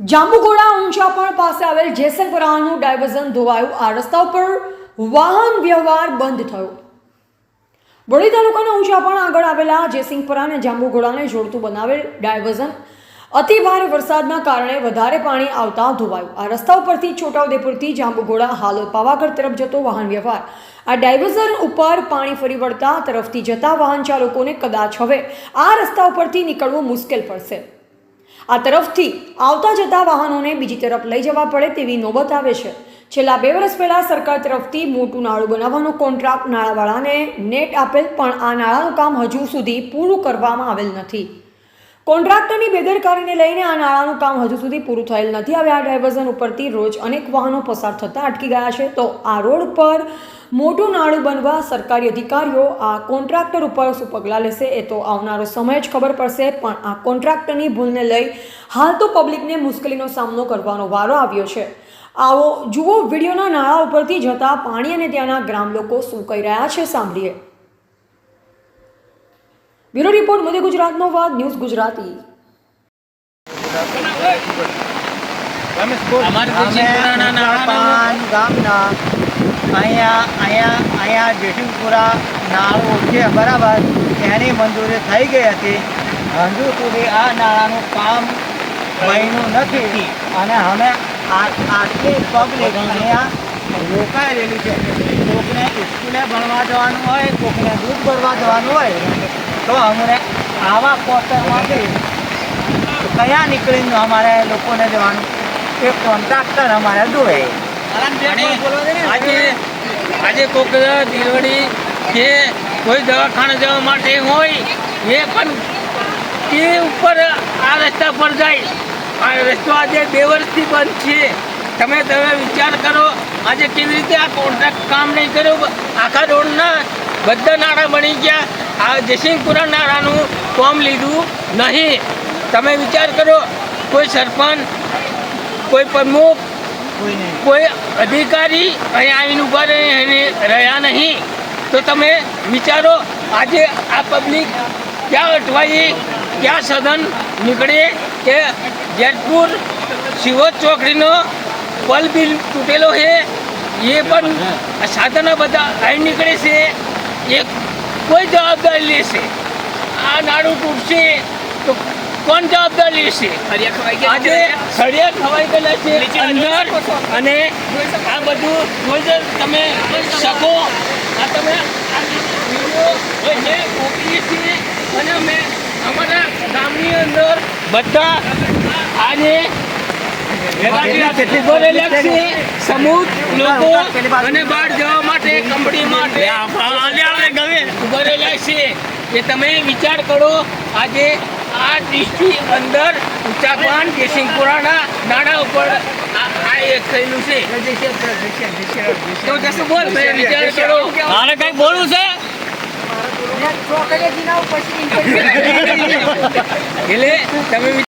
જાંબુઘોડા ઊંચાપણ પાસે આવેલ જેસલપરાનું ડાયવર્ઝન ધોવાયું. આ રસ્તા ઉપર વાહન વ્યવહાર બંધ થયો. વડી તાલુકાના ઊંચાપણ આગળ આવેલા જેસિંગપરા અને જાંબુઘોડાને જોડતું બનાવેલ ડાયવર્ઝન. અતિભારે વરસાદના કારણે વધારે પાણી આવતા ધોવાયું. આ રસ્તા ઉપરથી છોટાઉદેપુરથી જાંબુઘોડા હાલોલ પાવાગઢ તરફ જતો વાહન વ્યવહાર. આ ડાયવર્ઝન ઉપર પાણી ફરી વળતા તરફથી જતા વાહન ચાલકોને કદાચ હવે આ રસ્તા ઉપરથી નીકળવું મુશ્કેલ પડશે. આ તરફથી આવતા જતા વાહનોને બીજી તરફ લઈ જવા પડે તેવી નોબત આવે છે. છેલ્લા બે વર્ષ પહેલાં સરકાર તરફથી મોટું નાળું બનાવવાનો કોન્ટ્રાક્ટ નાળાવાળાને નેટ આપેલ, પણ આ નાળાનું કામ હજુ સુધી પૂરું કરવામાં આવેલ નથી. કોન્ટ્રાક્ટરની બેદરકારીને લઈને આ નાળાનું કામ હજુ સુધી પૂરું થયેલ નથી. હવે આ ડાયવર્ઝન ઉપરથી રોજ અનેક વાહનો પસાર થતાં અટકી ગયા છે. તો આ રોડ પર મોટું નાળું બનવા સરકારી અધિકારીઓ આ કોન્ટ્રાક્ટર ઉપર શું પગલાં લેશે એ તો આવનારો સમય જ ખબર પડશે. પણ આ કોન્ટ્રાક્ટરની ભૂલને લઈ હાલ તો પબ્લિકને મુશ્કેલીનો સામનો કરવાનો વારો આવ્યો છે. આવો જુઓ વિડીયોના નાળા ઉપરથી જતા પાણી અને ત્યાંના ગ્રામ લોકો શું કહી રહ્યા છે સાંભળીએ. બ્યુરો રિપોર્ટ મધ્ય ગુજરાતનો વાત ન્યૂઝ ગુજરાતી. ગામના અહીંયા અહીંયા અહીંયા જેઠીપુરા નાળું છે બરાબર. એની મંજૂરી થઈ ગઈ હતી. હજુ સુધી આ નાળાનું કામ બન્યું નથી. અને અમે આ- આટલી પબ્લિક અહીંયા રોકાયેલી છે. કોકને સ્કૂલે ભણવા જવાનું હોય કોકને દૂધ ભરવા જવાનું હોય. તો અમને આવા પોસ્ટરમાંથી કયા નીકળીને અમારે લોકોને જવાનું? એ કોન્ટ્રાક્ટર અમારે દોરે આજે આજે કોક દિલવડી કે કોઈ દવાખાને જવા માટે હોય એ પણ તે ઉપર આ રસ્તા પર જાય. આ રસ્તો આજે બે વર્ષથી બંધ છે. તમે તમે વિચાર કરો આજે કેવી રીતે આ કોન્ટ્રાક્ટ કામ નહીં કર્યું? આખા રોડના બધા નાણાં બની ગયા. આ જયસિંહપુરા નાણાંનું ફોર્મ લીધું નહીં. તમે વિચાર કરો, કોઈ સરપંચ, કોઈ પ્રમુખ, કોઈ અધિકારી અહીંયા આવીને ઊભા રહીને રહ્યા નહીં. તો તમે વિચારો, આજે આ પબ્લિક ક્યાં અટવાઈ, ક્યાં સદન નીકળે કે જેતપુર શિવોત ચોકડીનો પલ બિલ તૂટેલો છે, એ પણ સાધનો બધા અહીં નીકળે છે. એ કોઈ જવાબદારી લેશે? આ નાડું તૂટશે તો કોણ જવાબદારી લેશે? આજે સળિયા ખવાઈ ગયેલા છે. અંદર અને આ બધું જોઈ તમે શકો. આ તમે આ વીડિયો જોઈને મોકલીએ છીએ. અને અમે અમારા ગામની અંદર બધા આજે સમૂહ લોકો અને બહાર જવા માટે કંપની માટે. ઊભો રહેલા છે. કે તમે વિચાર કરો આજે આ ડિસ્ટ્રી અંદર ઉચ્ચાપાન કેસિંગપુરાના નાણા ઉપર આ એક થયેલું છે. તો કશું બોલ વિચાર કરો. મારે કઈ બોલવું છે? એટલે તમે